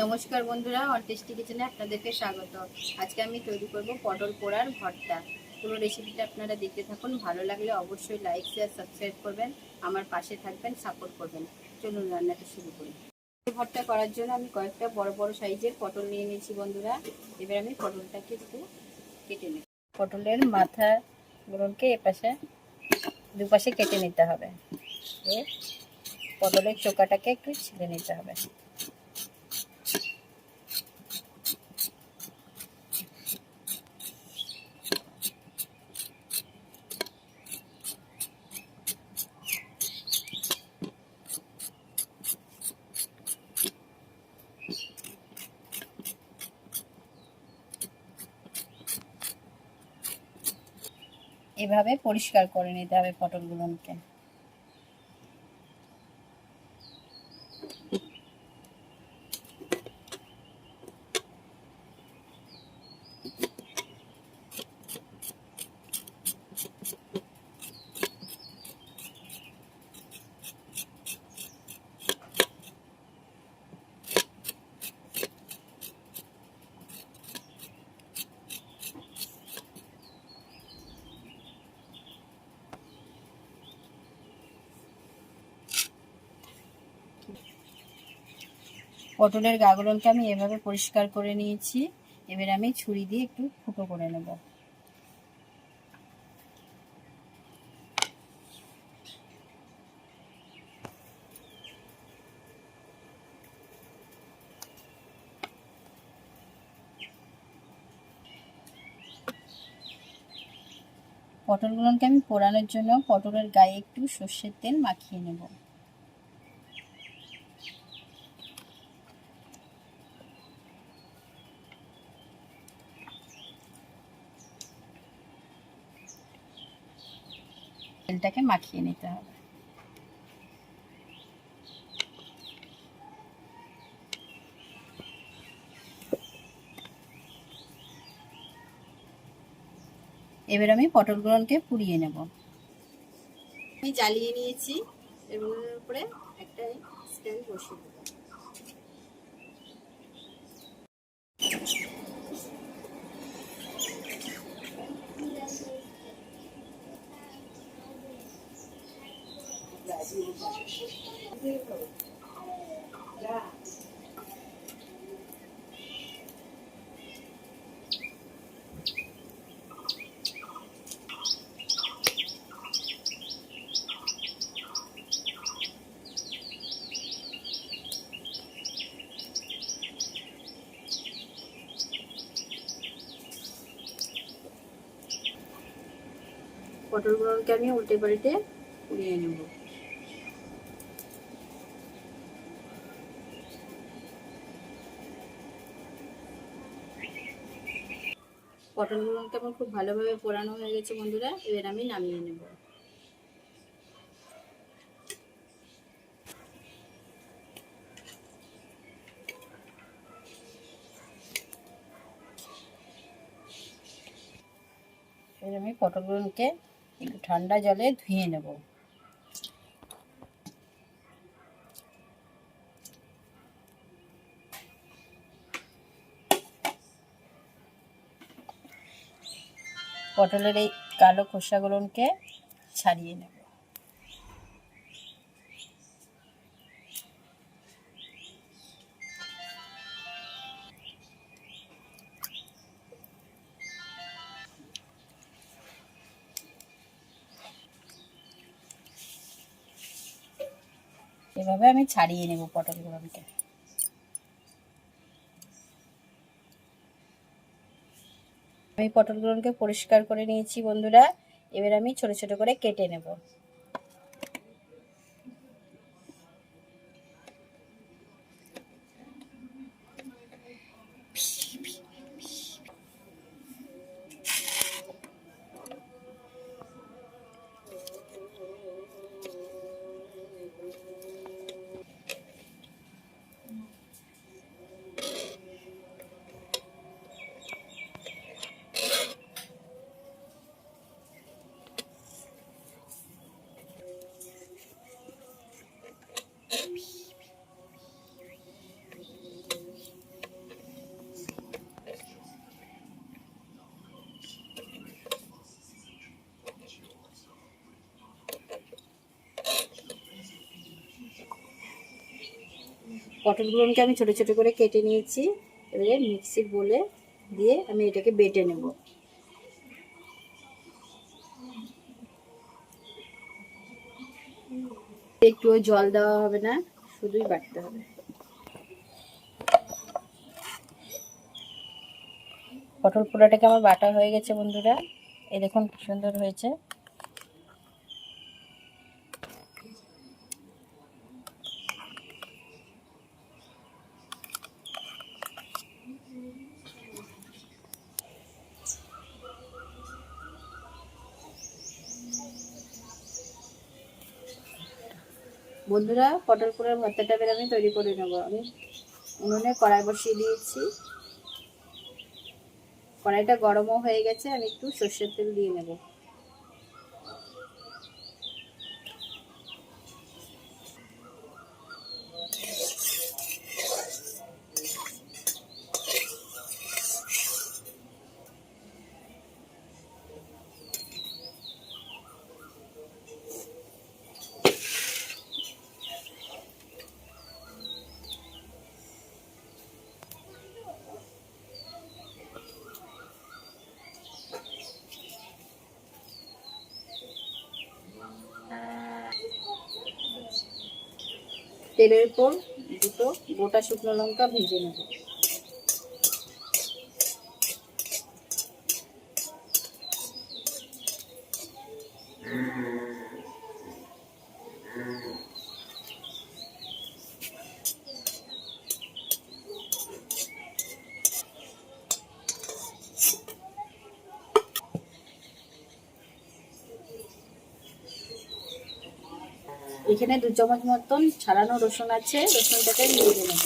নমস্কার বন্ধুরা অনটেস্টি কিচেনে আপনাদেরকে স্বাগত। আজকে আমি তৈরি করব পটল পোড়ার ভর্তা। পুরো রেসিপিটা আপনারা দেখতে থাকুন, ভালো লাগলে অবশ্যই লাইক শেয়ার সাবস্ক্রাইব করবেন, আমার পাশে থাকবেন সাপোর্ট করবেন। চলুন রান্নাটা শুরু করি। ভর্তা করার জন্য আমি কয়েকটা বড় বড় সাইজের পটল নিয়ে নিয়েছি বন্ধুরা। এবার আমি পটলটাকে একটু কেটে নিই পটলের মাথাগুলোকে এপাশে, দুপাশে কেটে নিতে হবে। পটলের চোকাটাকে একটু ছিলে নিতে হবে। এভাবে পরিষ্কার করে নিতে হবে পটলগুলোকে পটলের গাগুলোকে আমি এভাবে পরিষ্কার করে নিয়েছি। এবার আমি ছুরি দিয়ে একটু ফুটো করে নেব। পটলগুলোকে আমি পোড়ানোর জন্য পটলের গায়ে একটু সর্ষের তেল মাখিয়ে নেব। তেলটাকে মাখিয়ে নিতে হবে। এবার আমি পটলগুলোকে পুড়িয়ে নেব। আমি জ্বালিয়ে নিয়েছি, এর উপরে একটা স্ট্যান্ড বসিয়ে দেবো পটলগুলোকে আমি উল্টে পাল্টে পুড়িয়ে নেব পটলগুলোকে আমার খুব ভালোভাবে পোড়ানো হয়ে গেছে বন্ধুরা, এবার আমি নামিয়ে নেব। এবার আমি পটলগুলোকে একটু ঠান্ডা জলে ধুয়ে নেব। পটলের এই কালো খোসাগুলোকে ছাড়িয়ে নেব। এভাবে আমি ছাড়িয়ে নেব পটলগুলোকে। আমি পটলগুলোকে পরিষ্কার করে নিয়েছি বন্ধুরা। এবার আমি ছোট ছোট করে কেটে নেব। পটলগুলোকে আমি ছোট ছোট করে কেটে নিয়েছি, এবারে মিক্সির বলে দিয়ে আমি এটাকে বেটে নেব। একটুও জল দেওয়া হবে না, শুধুই বাটতে হবে। পটল পোড়াটাকে আমার বাটা হয়ে গেছে বন্ধুরা। এই দেখুন সুন্দর হয়েছে। বন্ধুরা, পটল পোড়ার ভর্তাটা বের আমি তৈরি করে নেব। আমি উনুনে কড়াই বসিয়ে দিয়েছি। কড়াইটা গরমও হয়ে গেছে, আমি একটু সর্ষের তেল দিয়ে নেব। তেলের উপর দুটো গোটা শুকনো লঙ্কা ভেজে নেব। এখানে দু চামচ মতন ছাড়ানো রসুন আছে রসুনটাকে নিয়ে নেব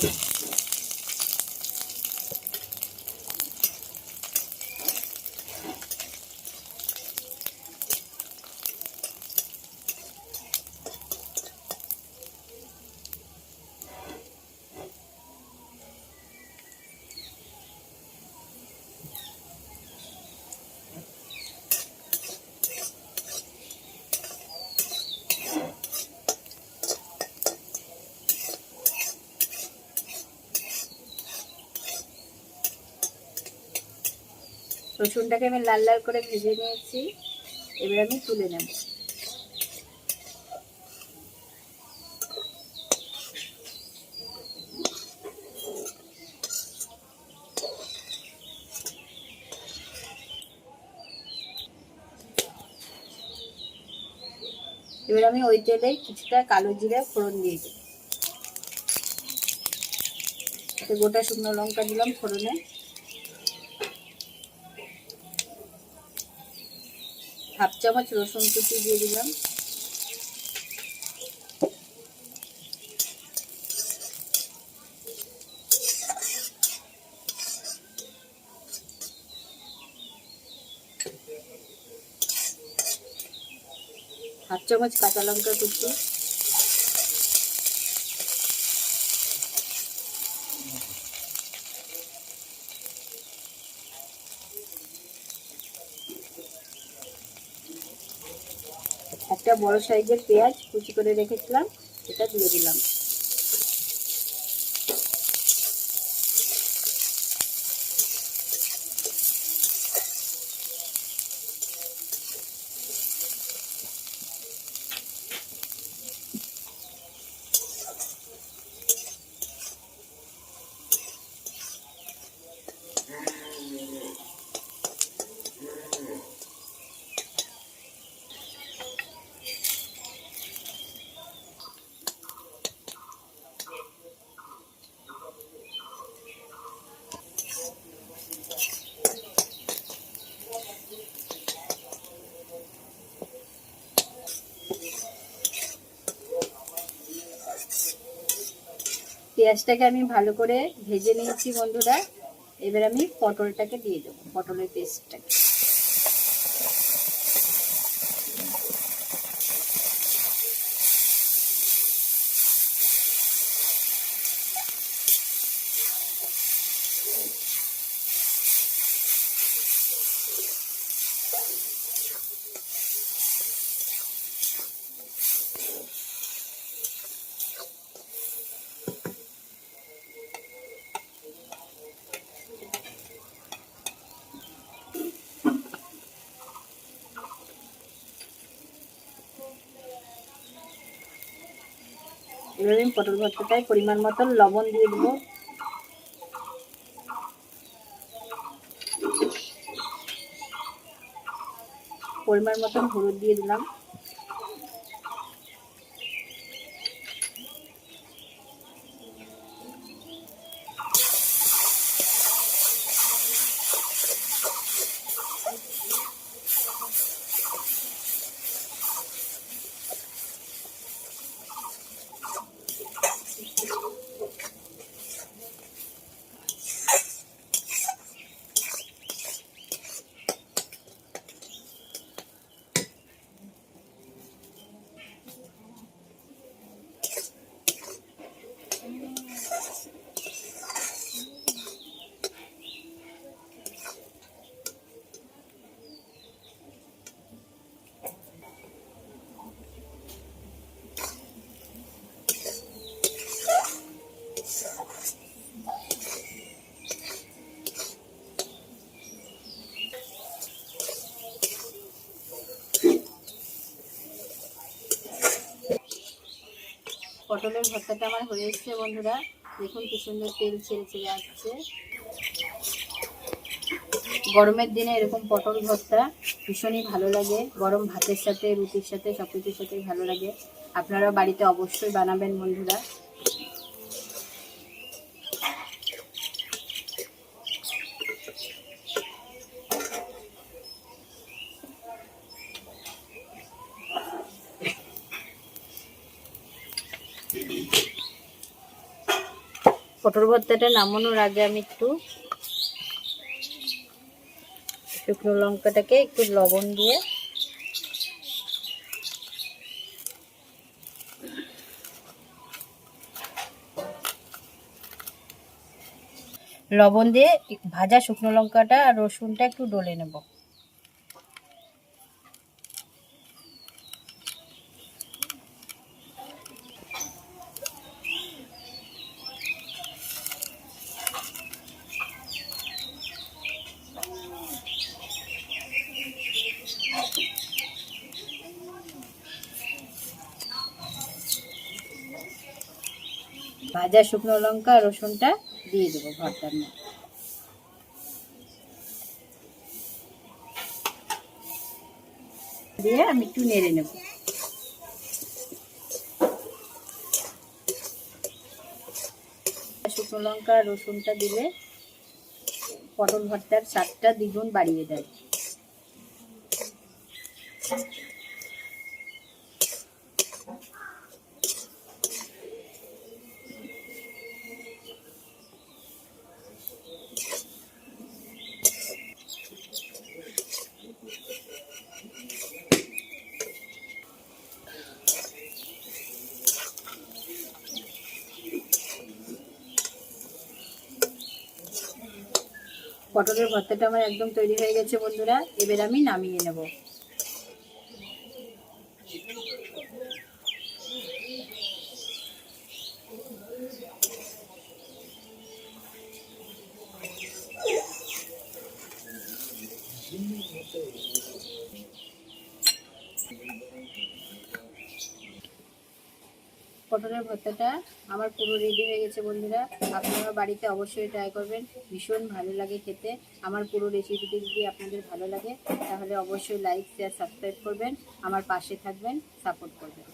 রসুনটাকে আমি লাল লাল করে ভেজে নিয়েছি। এবার আমি তুলে নেব। এবার আমি ওই তেলে কিছুটা কালো জিরে ফোড়ন দিয়ে দেবো। গোটা শুকনো লঙ্কা দিলাম ফোড়নে। হাফ চামচ রসুন কুচি দিয়ে দিলাম। হাফ চামচ কাঁচা লঙ্কা কুচি একটা বড় সাইজের পেঁয়াজ কুচি করে রেখেছিলাম এটা দিয়ে দিলাম। পেঁয়াজটাকে আমি ভালো করে ভেজে নিয়েছি বন্ধুরা। এবার আমি পটলটাকে দিয়ে দেবো পটলের পেস্টটাকে। এবার আমি পটল ভর্তাটায় পরিমাণ মতন লবণ দিয়ে দেবো। পরিমাণ মতন হলুদ দিয়ে দিলাম। পটলের ভর্তাটা আমার হয়ে এসছে, বন্ধুরা। দেখুন কি সুন্দর তেল ছেড়ে ছেড়ে আসছে। গরমের দিনে এরকম পটল ভর্তা ভীষণই ভালো লাগে। গরম ভাতের সাথে, রুটির সাথে সব কিছুর সাথেই ভালো লাগে। আপনারা বাড়িতে অবশ্যই বানাবেন, বন্ধুরা। পটল ভর্তাটা নামানোর আগে আমি একটু শুকনো লঙ্কাটাকে একটু লবণ দিয়ে লবণ দিয়ে ভাজা শুকনো লঙ্কাটা আর রসুনটা একটু ডলে নেব। ভাজা শুকনো লঙ্কা, রসুনটা দিয়ে দেবো ভর্তার মধ্যে। দিয়ে আমি একটু নেড়ে নেব। শুকনো লঙ্কা, রসুনটা দিলে পটল ভর্তার স্বাদটা দ্বিগুণ বাড়িয়ে দেয়। পটলের ভর্তাটা আমার একদম তৈরি হয়ে গেছে বন্ধুরা। এবার আমি নামিয়ে নেব। পটলের ভর্তাটা আমার পুরো রেডি হয়ে গেছে বন্ধুরা। আপনারা বাড়িতে অবশ্যই ট্রাই করবেন। ভীষণ ভালো লাগে খেতে। আমার পুরো রেসিপিটি যদি আপনাদের ভালো লাগে, তাহলে অবশ্যই লাইক শেয়ার সাবস্ক্রাইব করবেন। আমার পাশে থাকবেন সাপোর্ট করবেন।